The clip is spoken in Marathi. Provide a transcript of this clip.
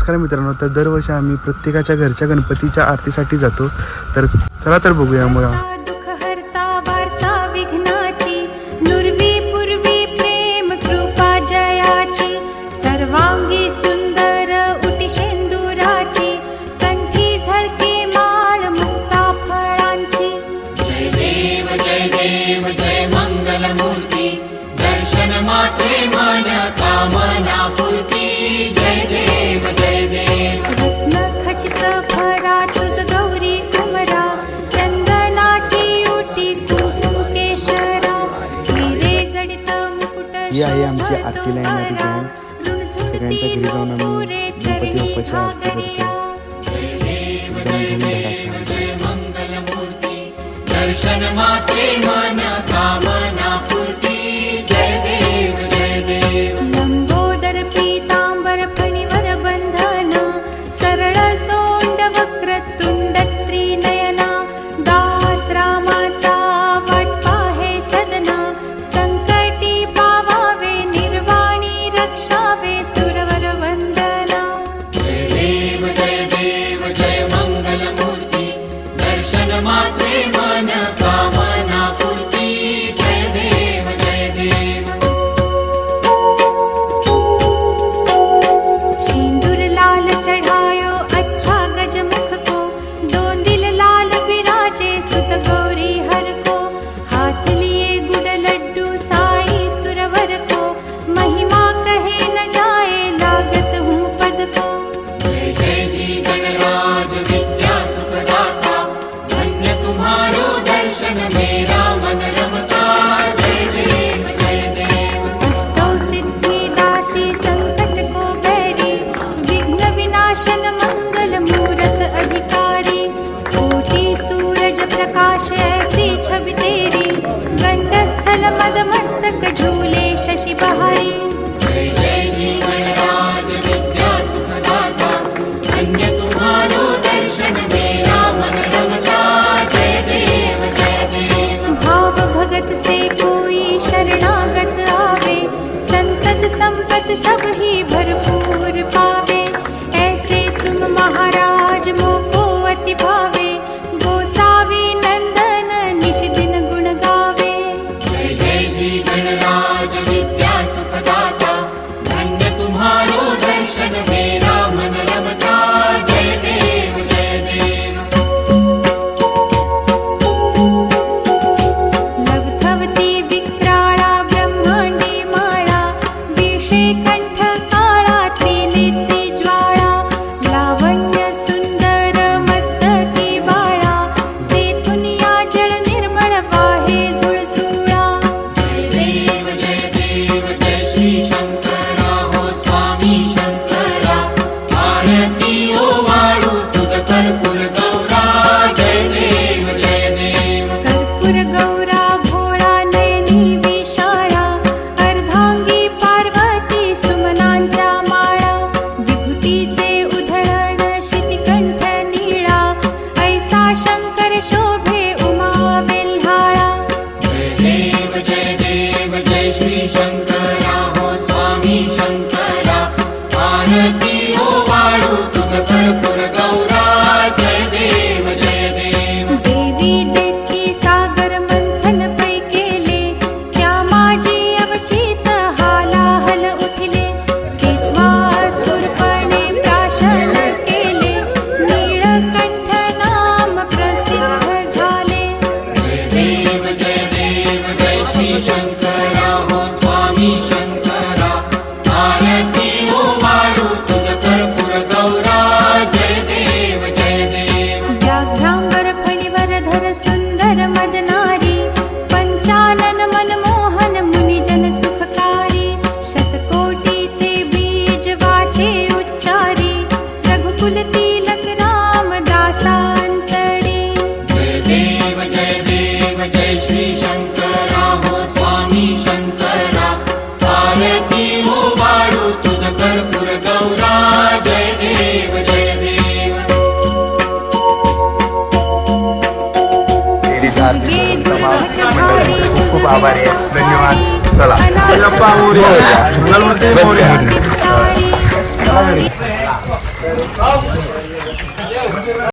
नमस्कार मित्रांनो तर दरवर्षी आम्ही प्रत्येकाच्या घरच्या गणपतीच्या आरतीसाठी जातो. तर चला तर बघूया मुळा ही आहे आमची आरतीला येणारी गँग सगळ्यांच्या घरी जाऊन आम्ही गणपती बाप्पाची आरती करतो एकदम धूमधडाका दर्शन माते Mutai देव जय देव जय श्री शङ्कर आभारी आहे. धन्यवाद. चला. गप्पा मोर्या